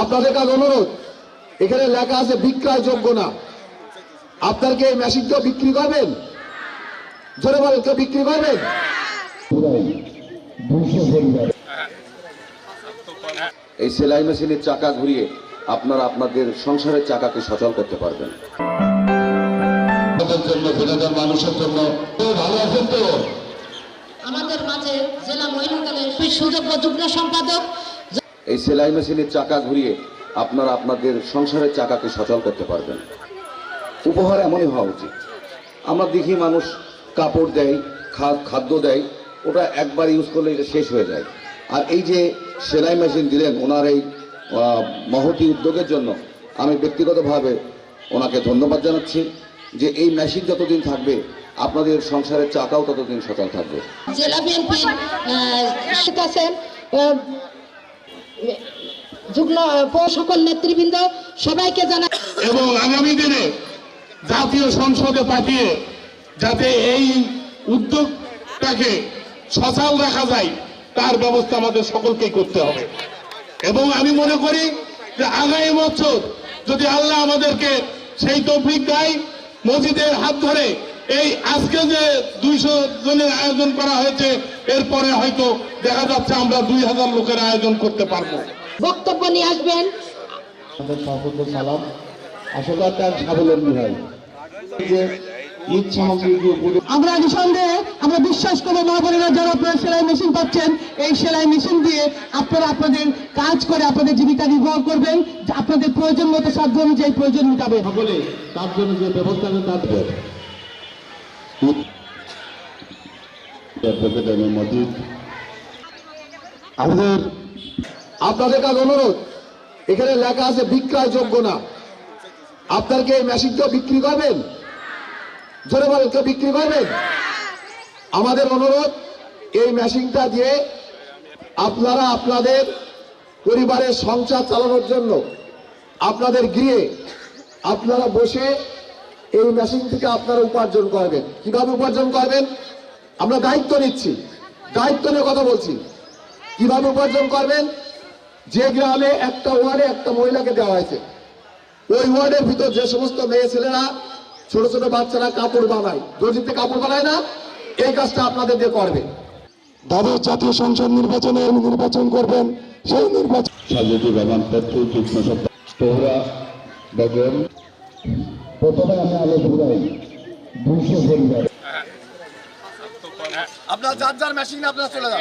আপনাদের কাছে অনুরোধ, এখানে লেখা আছে বিক্রয় যোগ্য না। আপনার কি এই মেশিনটা বিক্রি করবেন? জোরে বলেন, কেউ বিক্রি করবেন? এই সেলাই মেশিনের চাকা ঘুরিয়ে আপনারা আপনাদের সংসারের চাকাকে সচল করতে পারবেন। জন্য, বিনোদন মানুষের জন্য। ভালো আছেন তো? এই সেলাই মেশিনের চাকা ঘুরিয়ে আপনারা আপনাদের সংসারের চাকাকে সচল করতে পারবেন। উপহার এমনই হওয়া উচিত। আমরা দেখি মানুষ, কাপড় দেয় খাদ্য দেয় ওটা একবার ইউজ করলে এটা শেষ হয়ে যায়। আর এই যে সেলাই মেশিন দিলেন ওনার এই মহতি উদ্যোগের জন্য, আমি ব্যক্তিগতভাবে ওনাকে ধন্যবাদ জানাচ্ছি যে এই মেশিন যতদিন থাকবে আপনাদের সংসারের চাকাও ততদিন সচল থাকবে। জেলা বিএনপির আছেন যুগ্ম সকল নেতৃবৃন্দ সবাইকে জানা এবং আগামী দিনে জাতীয় সংসদে পাঠিয়ে যাতে এই উদ্যোগটাকে সচল রাখা যায় তার ব্যবস্থা আমাদের সকলকেই করতে হবে। এবং আমি মনে করি যে আগামী বছর যদি আল্লাহ আমাদেরকে সেই তৌফিক দেয় মসজিদের হাত ধরে এই আজকে যে দুইশো জনের আয়োজন করা হয়েছে এরপরে হয়তো দেখা যাচ্ছে আমরা দুই হাজার লোকের আয়োজন করতে পারব। বক্তব্য নিয়ে আসবেন। আমাদের সর্বত সালাম আসলে তার স্বাবলম্বী হয় যে ঈদ সামগ্রী আমরা নিঃসন্দেহে আমরা বিশ্বাস করব মা বোনেরা যারা আপনারা সেলাই মেশিন পাচ্ছেন এই সেলাই মেশিন দিয়ে আপনারা আপনাদের কাজ করে আপনাদের জীবিকা নির্বাহ করবেন। যা আপনাদের প্রয়োজন মতো সাধ্য অনুযায়ী প্রয়োজন মেটাবে সকলে তার জন্য যে ব্যবস্থা তার আপনাদের কাছে অনুরোধ, এখানে লেখা আছে বিক্রয় যোগ্য না। আপনার কি এই মেশিনটা বিক্রি করবেন? জোরে বলেন, কেউ বিক্রি করবেন? আমাদের অনুরোধ, এই মেশিনটা দিয়ে আপনারা আপনাদের পরিবারের সংসার চালানোর জন্য, আপনাদের গৃহে আপনারা বসে এই মেশিন থেকে আপনারা উপার্জন করবেন। কীভাবে উপার্জন করবেন? আমরা দায়িত্ব নিচ্ছি। দায়িত্ব নিয়ে কথা বলছি। কীভাবে উপার্জন করবেন? যে গ্রামে একটা ওয়ার্ডে একটা মহিলাকে দেওয়া হয়েছে। ওই ওয়ার্ডের ভিতর যে সমস্ত মেয়ে ছেলেরা ছোট ছোট বাচ্চারা কাপড় বানায়। দর্জিতে কাপড় বানায় না? এই কাজটা আপনাদের দিয়ে করবে। দ্বাদশ জাতীয় সংসদ নির্বাচনে নির্বাচন করবেন সেই নির্বাচন সাজেদুর রহমান পত্র যুগ্ম তোহরা বেগম প্রথমে আমি আলো ঘুরাই দুইশো পরিবার। আপনার যার যার মেশিন আপনারা চলে যান